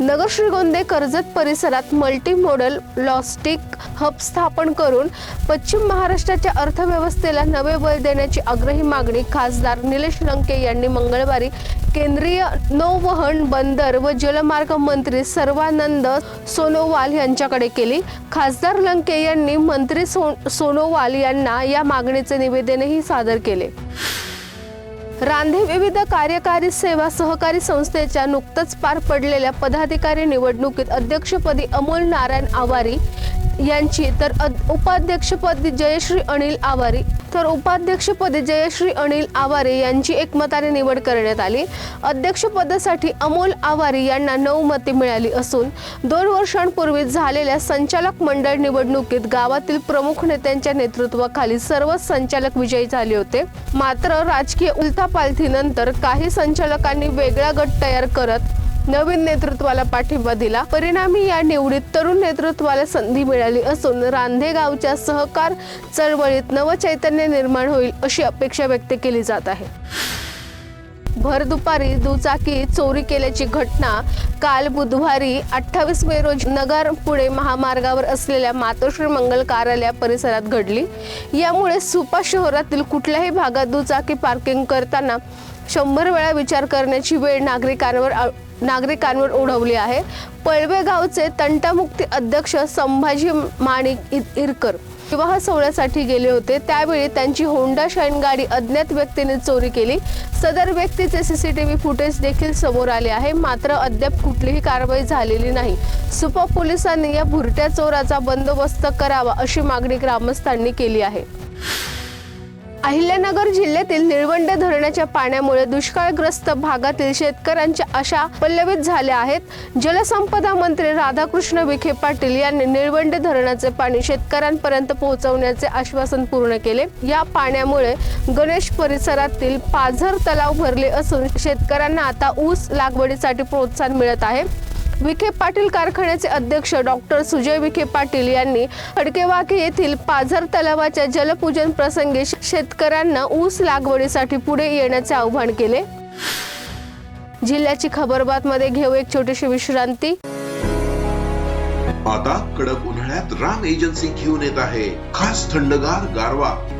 नगर श्रीगोंदे कर्जत परिसरात multi modal लॉस्टिक hub स्थापन करून पश्चिम महाराष्ट्राच्या अर्थव्यवस्थेला नवे बळ देण्याची आग्रही मागणी खासदार निलेश लंके यांनी मंगळवारी केंद्रीय नौवहन बंदर व जलमार्ग मंत्री सर्वानंद सोनोवाल यांच्याकडे केली. खासदार लंके यांनी मंत्री सो सोनोवाल यांना या मागणीचे निवेदनही सादर केले. रांधे विविध कार्यकारी सेवा सहकारी संस्थेच्या नुकतंच पार पडलेल्या पदाधिकारी निवडणुकीत अध्यक्षपदी अमोल नारायण आवारी यांची. तर अद- उपाध्यक्षपदी जयश्री अनिल आवारी. तर उपाध्यक्षपदी जयश्री अनिल आवारे यांची एकमताने निवड करण्यात आली. अध्यक्षपदासाठी अमोल आवारी यांना नऊ मते मिळाली असून दोन वर्षांपूर्वी झालेल्या संचालक मंडळ निवडणुकीत गावातील प्रमुख नेत्यांच्या नेतृत्वाखाली सर्वच संचालक विजयी झाले होते. मात्र राजकीय उलथापालथीनंतर काही संचालकांनी वेगळा गट तयार करत नवीन नेतृत्वाला पाठिंबा दिला. परिणामी या निवडीत तरुण नेतृत्वाला संधी मिळाली असून रांधे गावच्या सहकार चळवळीत नवचैतन्य निर्माण होईल अशी अपेक्षा व्यक्त केली जात आहे. भर दुपारी दुचाकी चोरी केल्याची घटना काल बुधवारी अठ्ठावीस मे रोजी नगर पुणे महामार्गावर असलेल्या मातोश्री मंगल कार्यालय परिसरात घडली. यामुळे सुपा शहरातील कुठल्याही भागात दुचाकी पार्किंग करताना शंभर वेळा विचार करण्याची वेळ नागरिकांवर नागरिकांवर ओढवली आहे पळवे गावचे तंटामुक्ती अध्यक्ष संभाजी माणिक इरकर विवाह सोहळ्यासाठी गेले होते. त्यावेळी त्यांची होंडा शाईन गाडी अज्ञात व्यक्तीने चोरी केली. सदर व्यक्तीचे सीसीटीव्ही फुटेज देखील समोर आले आहे. मात्र अद्याप कुठलीही कारवाई झालेली नाही. सुपा पोलिसांनी या भुरट्या चोराचा बंदोबस्त करावा अशी मागणी ग्रामस्थांनी केली आहे. अहिल्यानगर जिल्ह्यातील निळवंडे धरणाच्या पाण्यामुळे दुष्काळग्रस्त भागातील शेतकऱ्यांच्या आशा पल्लवित झाल्या आहेत. जलसंपदा मंत्री राधाकृष्ण विखे पाटील यांनी निळवंडे धरणाचे पाणी शेतकऱ्यांपर्यंत पोहोचवण्याचे आश्वासन पूर्ण केले. या पाण्यामुळे गणेश परिसरातील पाझर तलाव भरले असून शेतकऱ्यांना आता ऊस लागवडीसाठी प्रोत्साहन मिळत आहे. विखे पाटील कारखान्याचे अध्यक्ष डॉक्टर सुजय विखे पाटील यांनी खडकेवाके येथील पाझर तलावाच्या जलपूजन प्रसंगी शेतकऱ्यांना ऊस लागवडीसाठी पुढे येण्याचे आवाहन केले. जिल्ह्याची खबरबातमध्ये घेऊ एक छोटीशी विश्रांती. आता कडक उन्हाळ्यात राम एजन्सी घेऊन येत आहे. खास थंडगार गारवा.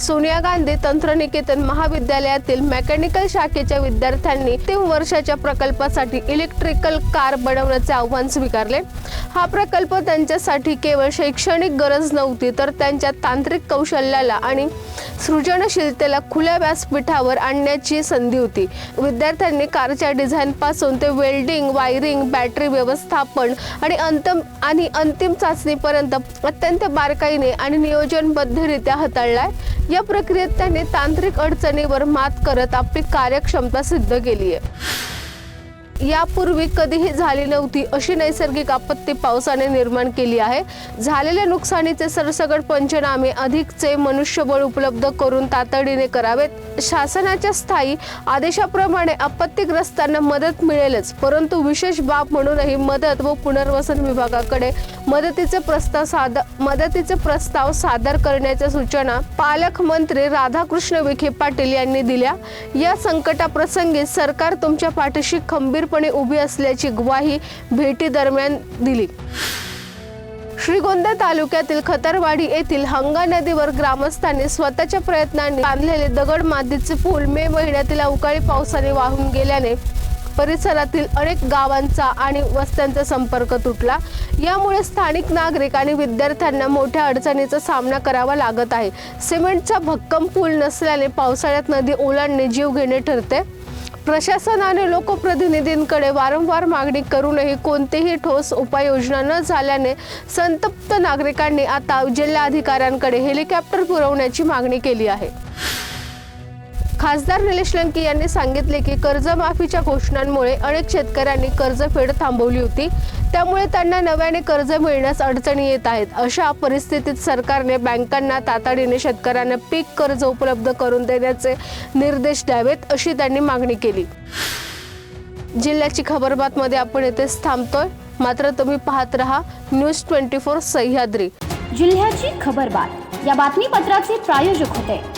सोनिया गांधी तंत्रनिकेतन महाविद्यालयातील मेकॅनिकल शाखेच्या विद्यार्थ्यांनी तीन वर्षाच्या प्रकल्पासाठी इलेक्ट्रिकल कार बनवण्याचे आव्हान स्वीकारले. हा प्रकल्प त्यांच्यासाठी केवळ शैक्षणिक गरज नव्हती तर त्यांच्या तांत्रिक कौशल्याला आणि सृजनशीलतेला खुल्या व्यासपीठावर आणण्याची संधी होती. विद्यार्थ्यांनी कारच्या डिझाईनपासून ते वेल्डिंग वायरिंग बॅटरी व्यवस्थापन आणि अंतम आणि अंतिम चाचणीपर्यंत अत्यंत बारकाईने आणि नियोजनबद्धरित्या हाताळलाय. या प्रक्रियेत त्यांनी तांत्रिक अडचणीवर मात करत आपली कार्यक्षमता सिद्ध केली आहे यापूर्वी कधीही झाली नव्हती अशी नैसर्गिक आपत्ती पावसाने निर्माण केली आहे. झालेल्या नुकसानीचे सरसगड पंचनामे अधिकचे मनुष्यबळ उपलब्ध करून तातडीने करावेत. शासनाच्या स्थायी आदेशाप्रमाणे आपत्तीग्रस्तांना मदत मिळेलच परंतु विशेष बाब म्हणूनही मदत व पुनर्वसन विभागाकडे मदतीचे प्रस्ताव सादर मदतीचे प्रस्ताव सादर करण्याच्या सूचना पालकमंत्री राधाकृष्ण विखे पाटील यांनी दिल्या. या संकटाप्रसंगी सरकार तुमच्या पाठीशी खंबीरपणे उभी असल्याची ग्वाही भेटी दरम्यान दिली. श्रीगोंदा तालुक्यातील खतरवाडी येथील हंगा नदीवर ग्रामस्थांनी स्वतःच्या प्रयत्नांनी बांधलेले दगड मातीचे पूल मे महिन्यातील अवकाळी पावसाने वाहून गेल्याने परिसरातील अनेक गावांचा आणि वस्त्यांचा संपर्क तुटला. यामुळे स्थानिक नागरिक आणि विद्यार्थ्यांना मोठ्या अडचणीचा सामना करावा लागत आहे. सिमेंटचा भक्कम पूल नसल्याने पावसाळ्यात नदी ओलांडणे जीव घेणे ठरते. प्रशासनाने लोकप्रतिनिधींकडे वारंवार मागणी करूनही कोणतीही ठोस उपाययोजना न झाल्याने संतप्त नागरिकांनी आता जिल्हाधिकाऱ्यांकडे हेलिकॉप्टर पुरवण्याची मागणी केली आहे. खासदार निलेश लंके यांनी सांगितले की कर्जमाफीच्या घोषणांमुळे अनेक शेतकऱ्यांनी कर्जफेड थांबवली होती. त्यामुळे त्यांना नव्याने कर्ज मिळण्यास अडचणी येत आहेत. अशा परिस्थितीत सरकारने बँकांना तातडीने शेतकऱ्यांना पीक कर्ज उपलब्ध करून देण्याचे निर्देश द्यावेत अशी त्यांनी मागणी केली. जिल्ह्याची खबरबातमध्ये आपण येथेच थांबतोय. मात्र तुम्ही पाहत रहा न्यूज ट्वेंटी फोर सह्याद्री. जिल्ह्याची खबरबात या बातमीपत्राचे प्रायोजक होते.